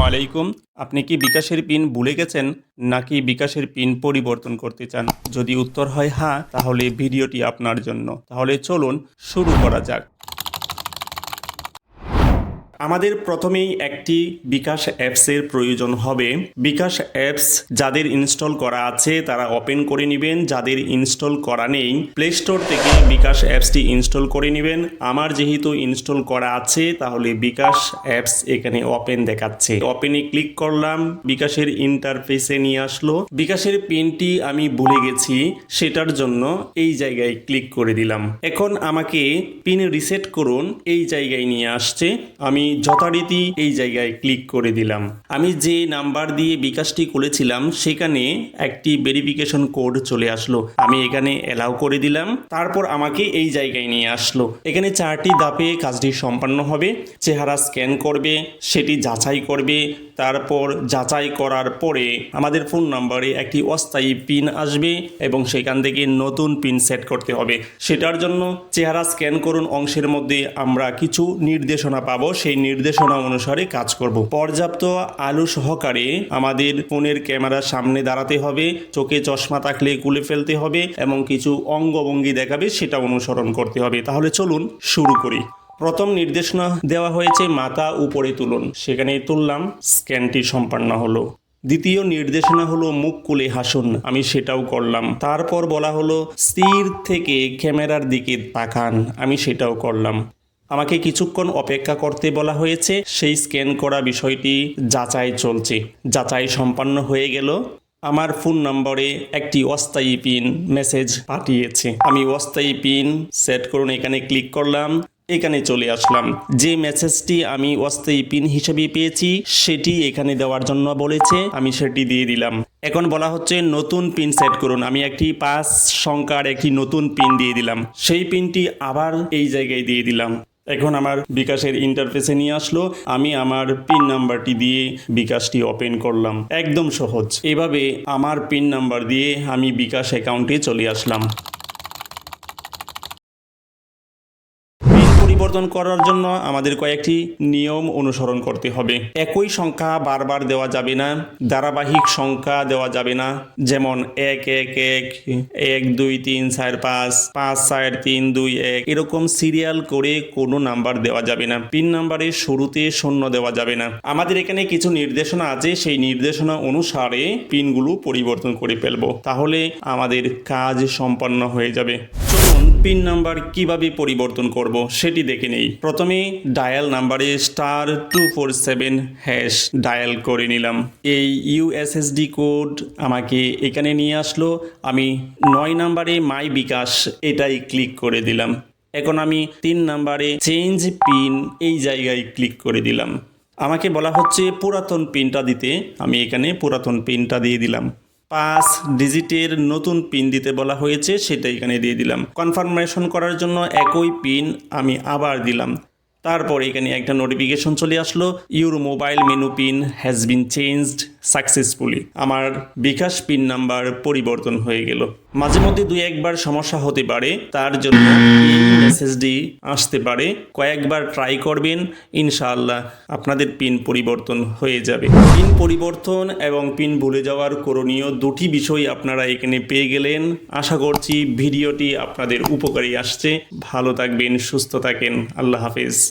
আলাইকুম আপনি কি বিকাশের পিন ভুলে গেছেন নাকি বিকাশের পিন পরিবর্তন করতে চান? যদি উত্তর হয় হ্যাঁ তাহলে ভিডিওটি আপনার জন্য। তাহলে চলুন শুরু করা যাক। আমাদের প্রথমেই একটি বিকাশ অ্যাপসের প্রয়োজন হবে। বিকাশ অ্যাপস যাদের ইনস্টল করা আছে, তারা ওপেন করে নেবেন। যাদের ইনস্টল করা নেই প্লে স্টোর থেকে বিকাশ অ্যাপসটি ইনস্টল করে নেবেন। আমার যেহেতু ইনস্টল করা আছে, তাহলে বিকাশ অ্যাপস এখানে ওপেন দেখাচ্ছে। ওপেনে ক্লিক করলাম, বিকাশের ইন্টারফেসে নিয়ে আসলো। বিকাশের পিনটি আমি ভুলে গেছি, সেটার জন্য এই জায়গায় ক্লিক করে দিলাম। এখন আমাকে পিন রিসেট করুন, এই জায়গায় নিয়ে আসছে। আমি যথারীতি এই জায়গায় ক্লিক করে দিলাম। আমি যে নাম্বার দিয়ে বিকাশটি খুলেছিলাম, সেখানে একটি ভেরিফিকেশন কোড চলে আসলো। আমি এখানে অ্যালাউ করে দিলাম। তারপর আমাকে এই জায়গায় নিয়ে আসলো। এখানে চারটি ধাপে কাজটি সম্পন্ন হবে। চেহারা স্ক্যান করবে, সেটি যাচাই করবে। তারপর যাচাই করার পরে আমাদের ফোন নাম্বারে একটি অস্থায়ী পিন আসবে এবং সেখান থেকে নতুন পিন সেট করতে হবে। সেটার জন্য চেহারা স্ক্যান করুন অংশের মধ্যে আমরা কিছু নির্দেশনা পাবো। সেই নির্দেশনা অনুসারে কাজ করব। পর্যাপ্ত আলো সহকারে আমাদের ফোনের ক্যামেরার সামনে দাঁড়াতে হবে, চোখে চশমা থাকলে খুলে ফেলতে হবে এবং কিছু অঙ্গভঙ্গি দেখাবে সেটা অনুসরণ করতে হবে। তাহলে চলুন শুরু করি। প্রথম নির্দেশনা দেওয়া হয়েছে মাথা উপরে তুলুন। সেখানে তুললাম, স্ক্যানটি সম্পন্ন হলো। দ্বিতীয় নির্দেশনা হলো মুখ কুলে হাসুন, আমি সেটাও করলাম। তারপর বলা হলো, স্থির থেকে ক্যামেরার দিকে তাকান, আমি সেটাও করলাম। আমাকে কিছুক্ষণ অপেক্ষা করতে বলা হয়েছে। সেই স্ক্যান করা বিষয়টি যাচাই চলছে। যাচাই সম্পন্ন হয়ে গেল। আমার ফোন নম্বরে একটি অস্থায়ী পিন মেসেজ পাঠিয়েছে। আমি অস্থায়ী পিন সেট করুন, এখানে ক্লিক করলাম, এখানে চলে আসলাম। যে মেসেজটি আমি অস্থায়ী পিন হিসেবে পেয়েছি, সেটি এখানে দেওয়ার জন্য বলেছে, আমি সেটি দিয়ে দিলাম। এখন বলা হচ্ছে নতুন পিন সেট করুন। আমি একটি পাঁচ সংখ্যার একটি নতুন পিন দিয়ে দিলাম। সেই পিনটি আবার এই জায়গায় দিয়ে দিলাম। এখন আমার বিকাশের ইন্টারফেসে নিয়ে আসলো। আমি আমার পিন নাম্বারটি দিয়ে বিকাশটি ওপেন করলাম। একদম সহজ। এভাবে আমার পিন নাম্বার দিয়ে আমি বিকাশ অ্যাকাউন্টে চলে আসলাম পিন পরিবর্তন করার জন্য আমাদের কয়েকটি নিয়ম অনুসরণ করতে হবে। একই সংখ্যা বারবার দেওয়া যাবে না, ধারাবাহিক সংখ্যা দেওয়া যাবে না, যেমন এক এক এক এক, দুই, তিন, চার, পাঁচ পাঁচ, চার, তিন, দুই, এক, এরকম সিরিয়াল করে কোনো নাম্বার দেওয়া যাবে না। পিন নাম্বারের শুরুতে শূন্য দেওয়া যাবে না। আমাদের এখানে কিছু নির্দেশনা আছে, সেই নির্দেশনা অনুসারে পিনগুলো পরিবর্তন করে ফেলব। তাহলে আমাদের কাজ সম্পন্ন হয়ে যাবে। পিন নাম্বার কীভাবে পরিবর্তন করব সেটি দেখে নেই। প্রথমে ডায়াল নাম্বারে star two four seven hash dial করে নিলাম। এই ইউএসএসডি কোড আমাকে এখানে নিয়ে আসলো। আমি নয় নাম্বারে মাই বিকাশ এটাই ক্লিক করে দিলাম। এখন আমি তিন নাম্বারে চেঞ্জ পিন এই জায়গায় ক্লিক করে দিলাম। আমাকে বলা হচ্ছে পুরাতন পিনটা দিতে। আমি এখানে পুরাতন পিনটা দিয়ে দিলাম। পাঁচ ডিজিটের নতুন পিন দিতে বলা হয়েছে, সেটা এখানে দিয়ে দিলাম। কনফার্মেশন করার জন্য একই পিন আমি আবার দিলাম। তারপর এখানে একটা নোটিফিকেশন চলে আসলো, your mobile menu pin has been changed. Successfully আমার বিকাশ পিন নাম্বার পরিবর্তন হয়ে গেল। মাঝে মধ্যে দুই একবার সমস্যা হতে পারে, তার জন্য মেসেজটি আসতে পারে। কয়েকবার ট্রাই করবেন, ইনশাআল্লাহ আপনাদের পিন পরিবর্তন হয়ে যাবে। পিন পরিবর্তন এবং পিন ভুলে যাওয়ার করণীয় দুটি বিষয় আপনারা এখানে পেয়ে গেলেন। আশা করছি ভিডিওটি আপনাদের উপকারী আসছে। ভালো থাকবেন, সুস্থ থাকেন। আল্লাহ হাফেজ।